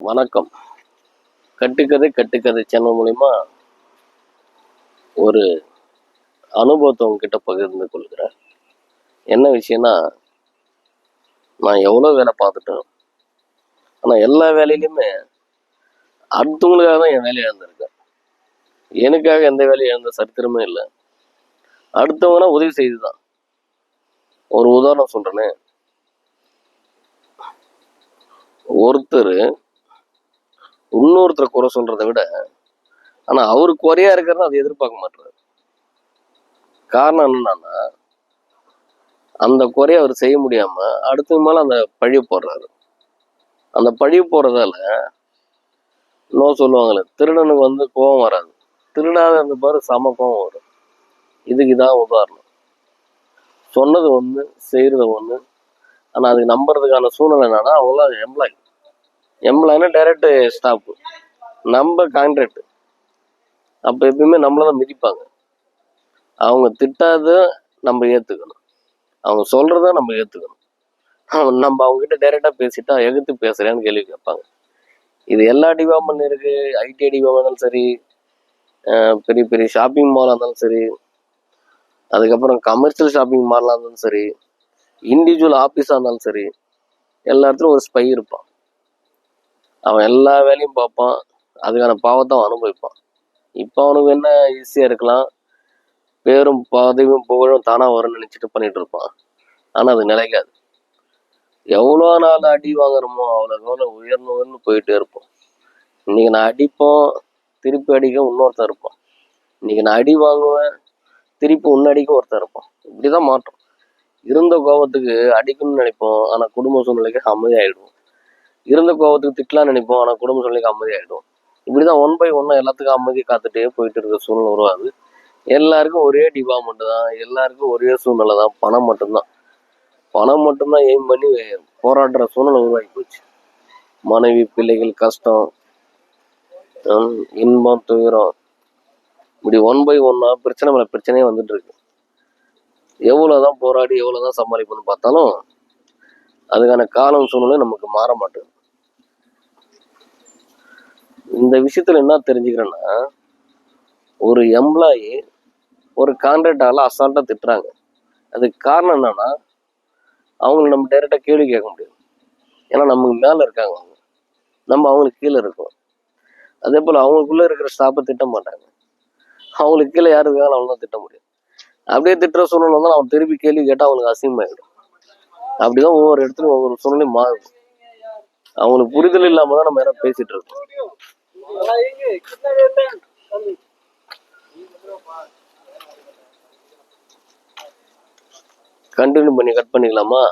வணக்கம். கட்டுக்கதை கட்டுக்கதை சேனல் மூலிமா ஒரு அனுபவத்தை உங்ககிட்ட பகிர்ந்து கொள்கிறேன். என்ன விஷயம்னா நான் எவ்வளோ வேலை பார்த்துட்டேன் ஆனால் எல்லா வேலையிலையுமே அடுத்தவங்களுக்காக தான் என் வேலையை இழந்திருக்கேன். எனக்காக எந்த வேலையை இழந்த சரித்திரமே இல்லை. அடுத்தவங்கன்னா உதவி செய்து தான் ஒரு உதாரணம் சொல்கிறேனே ஒருத்தர் இன்னொருத்தரை குறை சொல்றதை விட ஆனா அவரு குறையா இருக்கிறத அதை எதிர்பார்க்க மாட்டாரு காரணம் என்னன்னா அந்த குறைய அவர் செய்ய முடியாம அடுத்த மேல அந்த பழிய போடுறாரு. அந்த பழிய போடுறதால நோ சொல்லுவாங்களே திருடனுக்கு வந்து கோபம் வராது. திருடாத அந்த பாரு சம கோபம் வரும். இதுக்கு தான் உதாரணம். சொன்னது ஒன்று செய்கிறது ஒன்று ஆனா அது நம்புறதுக்கான சூழ்நிலை என்னன்னா அவங்களாம் எம்ப்ளாயி எம்ப்ளாய்னா டைரக்ட் ஸ்டாஃப் நம்ம கான்ட்ராக்ட் அப்போ எப்பயுமே நம்மள தான் மிதிப்பாங்க. அவங்க திட்டாத நம்ம ஏற்றுக்கணும் அவங்க சொல்கிறத நம்ம ஏற்றுக்கணும் நம்ம அவங்ககிட்ட டைரெக்டாக பேசிட்டா எகுத்து பேசுகிறேன்னு கேள்வி கேட்பாங்க. இது எல்லா டிபார்ட்மெண்ட் இருக்குது ஐடி டிபார்ட்மெண்ட் இருந்தாலும் சரி பெரிய பெரிய ஷாப்பிங் மாலாக இருந்தாலும் சரி அதுக்கப்புறம் கமர்ஷியல் ஷாப்பிங் மாலாக இருந்தாலும் சரி இண்டிவிஜுவல் ஆஃபீஸாக இருந்தாலும் சரி எல்லா இடத்துலையும் ஒரு ஸ்பை இருப்பான். அவன் எல்லா வேலையும் பார்ப்பான். அதுக்கான பாவத்தை அவன் அனுபவிப்பான். இப்போ அவனுக்கு என்ன ஈஸியாக இருக்கலாம்? பேரும் பதவியும் புகழும் தானாக வரும்னு நினச்சிட்டு பண்ணிட்டு இருப்பான். ஆனால் அது நிலைக்காது எவ்வளோ நாள் அடி வாங்குறோமோ அவ்வளோ எவ்வளோ உயர்ந்து உயர்ந்து போயிட்டே இருப்போம். இன்னைக்கு நான் அடிப்போம் திருப்பி அடிக்க இன்னொருத்தன் இருப்பான். இன்னைக்கு நான் அடி வாங்குவேன் திருப்பி உன்னடிக்க ஒருத்தர் இருப்பான். இப்படி தான் மாற்றம் இருந்த கோபத்துக்கு அடிக்கணும்னு நினைப்போம் ஆனால் குடும்ப சூழ்நிலைக்கு அமைதியாயிடுவோம். இருந்த கோபத்துக்கு திட்டலாம் நினைப்போம். ஆனால் குடும்ப சூழ்நிலைக்கு அமைதியாயிடும் இப்படிதான் ஒன் பை ஒன்னா எல்லாத்துக்கும் அமைதியை காத்துட்டே போயிட்டு இருக்க சூழ்நிலை உருவாது எல்லாருக்கும் ஒரே டிபார்ட்மெண்ட் தான். எல்லாருக்கும் ஒரே சூழ்நிலை தான். பணம் மட்டும்தான். பணம் மட்டும்தான் எய்ம் பண்ணி போராடுற சூழ்நிலை உருவாகி போச்சு. மனைவி பிள்ளைகள் கஷ்டம். இன்பம் துயரம். இப்படி ஒன் பை ஒன்னா பிரச்சனை மேல பிரச்சனையே வந்துட்டு இருக்கு. எவ்வளவுதான் போராடி எவ்வளவுதான் சமாளிக்கணும்னு பார்த்தாலும் அதுக்கான காலம் சூழ்நிலை நமக்கு மாற மாட்டேங்குது. இந்த விஷயத்துல என்ன தெரிஞ்சுக்கிறேன்னா ஒரு எம்ப்ளாயி ஒரு கான்ட்ராக்டால அசால்ட்டா திட்டுறாங்க. அதுக்கு காரணம் என்னன்னா அவங்களை நம்ம டைரெக்டாக கேள்வி கேட்க முடியும் ஏன்னா நமக்கு மேலே இருக்காங்க அவங்க. நம்ம அவங்களுக்கு கீழே இருக்கோம். அதே போல் அவங்களுக்குள்ளே இருக்கிற ஸ்டாப்பை திட்ட மாட்டாங்க. அவங்களுக்கு கீழே யார் இருக்காங்க அவங்க திட்ட முடியும். அப்படியே திட்டுற சூழ்நிலை வந்தால் அவன் திருப்பி கேள்வி கேட்டால் அவங்களுக்கு அசிங்கமாயிடும். அப்படிதான் ஒவ்வொரு இடத்துலையும் ஒவ்வொரு சூழ்நிலையும் மாறும் அவங்களுக்கு புரிதல் இல்லாமல் தான் நம்ம யாரும் பேசிகிட்டு இருக்கோம். கண்டினியூ பண்ணி கட் பண்ணிக்கலாமா?